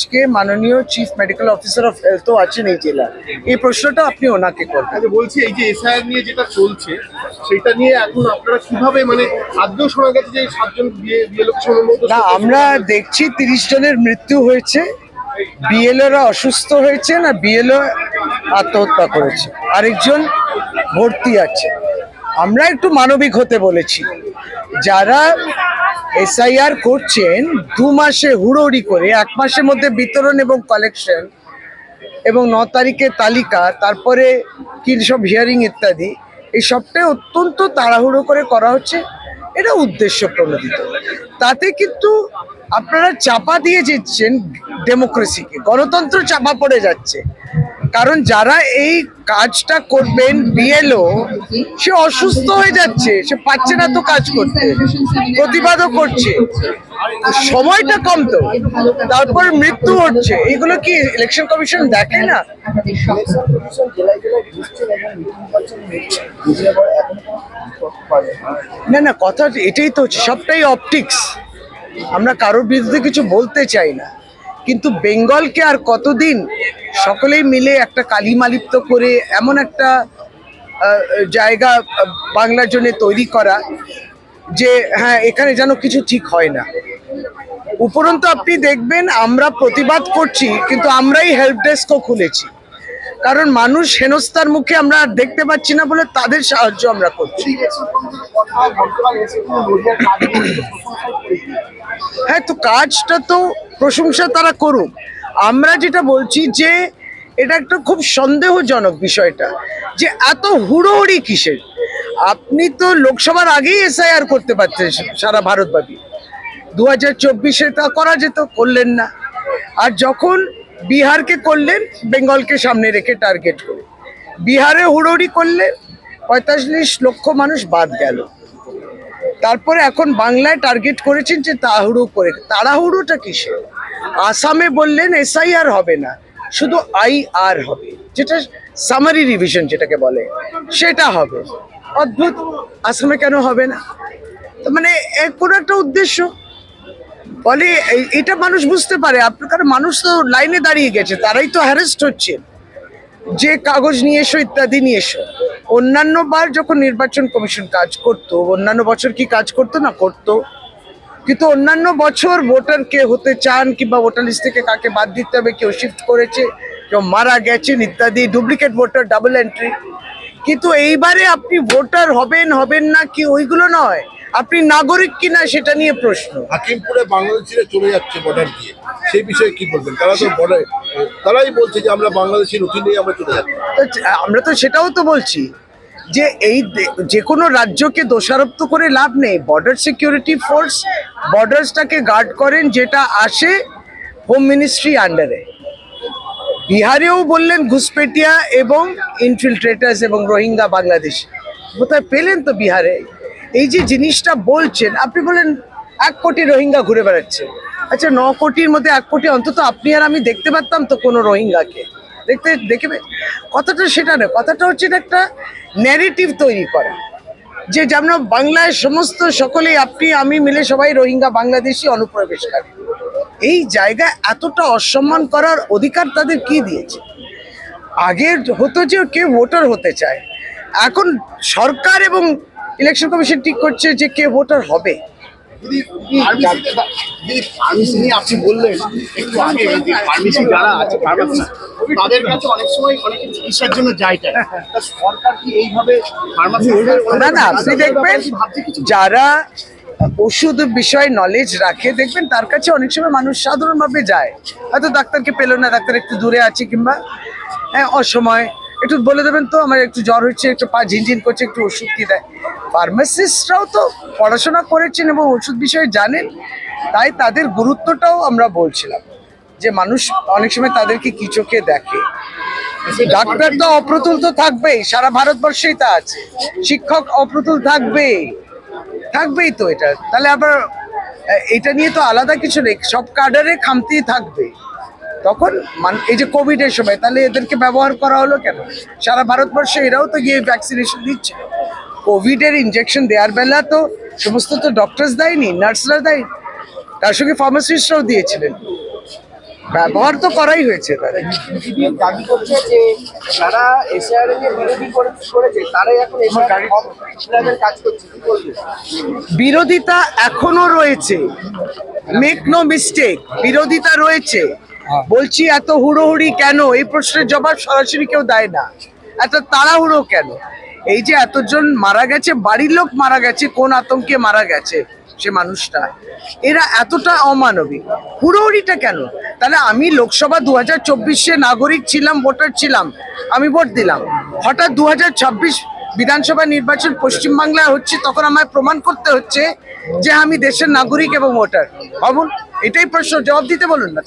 আজকে মাননীয় chief medical officer of হেলথও আছেন এই জেলার এই প্রশ্নটা আপনি ওনাকে করবেন। আচ্ছা বলছি এই যে এসআইআর নিয়ে যেটা চলছে সেটা নিয়ে এখন আপনারা কীভাবে মানে আদৌ শোনা গেছে যে সাতজন বিয়ে বিয়ে লোক সম্ভবত না আমরা দেখছি তিরিশ জনের মৃত্যু হয়েছে। বিএলওরা অসুস্থ হয়েছে না বিএলও আত্মহত্যা করেছে। আরেকজন ভর্তি আছে। আমরা একটু মানবিক হতে বলেছি। যারা এসআইআর করছেন দু মাসে হুড়োহুড়ি করে, এক মাসের মধ্যে বিতরণ এবং কালেকশন এবং ন তারিখের তালিকা, তারপরে কি সব হিয়ারিং ইত্যাদি, এই সবটাই অত্যন্ত তাড়াহুড়ো করে করা হচ্ছে। এটা উদ্দেশ্য প্রণোদিত। তাতে কিন্তু আপনারা চাপা দিয়ে দিচ্ছেন ডেমোক্রেসিকে গণতন্ত্র চাপা পড়ে যাচ্ছে। কারণ যারা এই কাজটা করবেন বিএলও সে অসুস্থ হয়ে যাচ্ছে, সে পাচ্ছে না তো কাজ করতে, প্রতিবাদও করছে। সময়টা কম তো, তারপর মৃত্যু হচ্ছে, এগুলো কি ইলেকশন কমিশন দেখে না? না না, কথা এটাই তো হচ্ছে, সবটাই অপটিক্স আমরা কারোর বিরুদ্ধে কিছু বলতে চাই না, কিন্তু বেঙ্গলকে আর কতদিন সকলেই মিলে একটা কালিমালিপ্ত করে এমন একটা জায়গা বাংলার জন্য তৈরি করা যে হ্যাঁ এখানে যেন কিছু ঠিক হয় না। উপরন্তু আপনি দেখবেন আমরা প্রতিবাদ করছি, কিন্তু আমরাই হেল্প ডেস্কও খুলেছি। কারণ মানুষ হেনস্থার মুখে আমরা দেখতে পাচ্ছি না বলে তাদের সাহায্য আমরা করছি। হ্যাঁ তো কাজটা তো প্রশংসা তারা করুক। আমরা যেটা বলছি যে এটা একটা খুব সন্দেহজনক বিষয়টা যে এত হুড়োহুড়ি কিসের? আপনি তো লোকসভার আগেই এসআইআর করতে পারতেন সারা ভারতব্যাপী। দু হাজার চব্বিশে তা করা যেত, করলেন না। আর যখন বিহারকে করলেন, বেঙ্গলকে সামনে রেখে টার্গেট করে। বিহারে হুড়োহুড়ি করলে পঁয়তাল্লিশ লক্ষ মানুষ বাদ গেল। তারপরে এখন বাংলায় টার্গেট করেছেন যে তাড়াহুড়ো করে, তাড়াহুড়োটা কিসে আসামে বললেন এসআইআর হবে না, শুধু আই আর হবে, যেটা সামারি রিভিশন যেটাকে বলে, সেটা হবে। অদ্ভুত, আসামে কেন হবে না? মানে কোনো একটা উদ্দেশ্য। বলে এটা মানুষ বুঝতে পারে আপনার মানুষ তো লাইনে দাঁড়িয়ে গেছে, তারাই তো হ্যারেস্ট হচ্ছে। যে কাগজ নিয়ে এসো, ইত্যাদি নিয়ে এসো। অন্যান্য বার যখন নির্বাচন কমিশন কাজ করতো, অন্যান্য বছর কি কাজ করতো না? করতো। কিন্তু অন্যান্য বছর ভোটার কে হতে চান কিংবা ভোটার লিস্ট থেকে কাকে বাদ দিতে হবে কেউ শিফট করেছে কেউ মারা গেছেন ইত্যাদি ডুপ্লিকেট ভোটার ডাবল এন্ট্রি কিন্তু এইবারে আপনি ভোটার হবেন হবেন না কি ওইগুলো নয়। আপনি নাগরিক কিনা সেটা নিয়ে প্রশ্ন। হাকিমপুরে বাংলাদেশিরা চলে যাচ্ছে বর্ডার দিয়ে। সেই বিষয়ে কি বলবেন? তারা তো বর্ডার তারাই বলছে যে আমরা বাংলাদেশি নথি নিয়ে আমরা চলে যাচ্ছি। তো আমরা তো সেটাও তো বলছি যে এই যে কোনো রাজ্যকে দোষারোপ করে লাভ নেই। বর্ডার সিকিউরিটি ফোর্স বর্ডার্সটাকে গার্ড করেন যেটা আসে হোম মিনিস্ট্রি আন্ডারে বিহারেও বললেন ঘুসপেটিয়া এবং ইনফিল্ট্রেটার্স এবং রোহিঙ্গা বাংলাদেশ। কোথায় পেলেন তো বিহারে? এই যে জিনিসটা বলছেন, আপনি বলেন এক কোটি রোহিঙ্গা ঘুরে বেড়াচ্ছে। আচ্ছা ন কোটির মধ্যে এক কোটি, অন্তত আপনি আর আমি দেখতে পারতাম তো কোনো রোহিঙ্গাকে। দেখতে দেখবে কথাটা সেটা নয়, কথাটা হচ্ছে একটা ন্যারেটিভ তৈরি করা। যে যেমন বাংলায় সমস্ত সকলেই আপনি, আমি মিলে সবাই রোহিঙ্গা বাংলাদেশি অনুপ্রবেশকারী। এই জায়গায় এতটা অসম্মান করার অধিকার তাদের কি দিয়েছে? আগে হতো যে কে ভোটার হতে চায়। এখন সরকার এবং ইলেকশন কমিশন ঠিক করছে যে কে ভোটার হবে। ফার্মেসি নিয়ে আপনি বললেন একটু আগে যে ফার্মেসি যারা আছে ফার্মাসি তাদের কাছে অনেক সময় অনেকে চিকিৎসার জন্য যায় সরকার কি এইভাবে ফার্মাসি না না আপনি দেখবেন যারা ওষুধ বিষয়ে নলেজ রাখে দেখবেন তার কাছে অনেক সময় মানুষ সাধারণভাবে যায়। হয়তো ডাক্তারকে পেল না ডাক্তার একটু দূরে আছে কিংবা হ্যাঁ অসময়। একটু বলে দেবেন তো আমার একটু জ্বর হচ্ছে একটু পা ঝিনঝিন করছে একটু ওষুধ কি দেয়? ফার্মাসিস্টরাও তো পড়াশোনা করেছেন এবং ওষুধ বিষয়ে জানেন, তাই তাদের গুরুত্বটাও আমরা বলছিলাম যে মানুষ অনেক সময় তাদেরকে কি চোখে দেখে। ডাক্তার তো অপ্রতুল তো থাকবেই, সারা ভারতবর্ষেই তা আছে। শিক্ষক অপ্রতুল থাকবেই থাকবেই তো এটা। তাহলে আবার এটা নিয়ে তো আলাদা কিছু নেই, সব কার্ডারে খামতি থাকবে। তখন মান- এই যে কোভিডের সময়, তাহলে এদেরকে ব্যবহার করা হলো কেন? সারা ভারতবর্ষে এরাও তো গিয়ে ভ্যাকসিনেশন দিচ্ছে। কোভিডের ইঞ্জেকশন দেওয়ার বেলা তো সমস্ত তো ডক্টরস দেয়নি নার্সরা দেয়নি। তার সঙ্গে ফার্মাসিস্টরাও দিয়েছিলেন। ব্যবহার তো করাই হয়েছে বিজেপি দাবি করছে যে যারা এসআর এর বিরোধী করেছে তারাই এখন এসআর কাজ করছে। কি বলবে বিরোধিতা এখনও রয়েছে। মেক নো মিস্টেক বিরোধিতা রয়েছে। বলছি এত হুড়োহুড়ি কেন? এই প্রশ্নের জবাব সরাসরি কেউ দেয় না। এত তাড়াহুড়ো কেন? এই যে এতজন মারা গেছে, বাড়ির লোক মারা গেছে, কোন আতঙ্কে মারা গেছে সে মানুষটা, এরা এতটা অমানবিক। হুড়োহুড়িটা কেন? তাহলে আমি লোকসভা দু হাজার চব্বিশে নাগরিক ছিলাম, ভোটার ছিলাম, আমি ভোট দিলাম। হঠাৎ দু হাজার ছাব্বিশ বিধানসভা নির্বাচন পশ্চিমবাংলায় হচ্ছে, তখন আমায় প্রমাণ করতে হচ্ছে যে আমি দেশের নাগরিক এবং ভোটার। ভাবুন এটাই প্রশ্ন, জবাব দিতে বলুন না।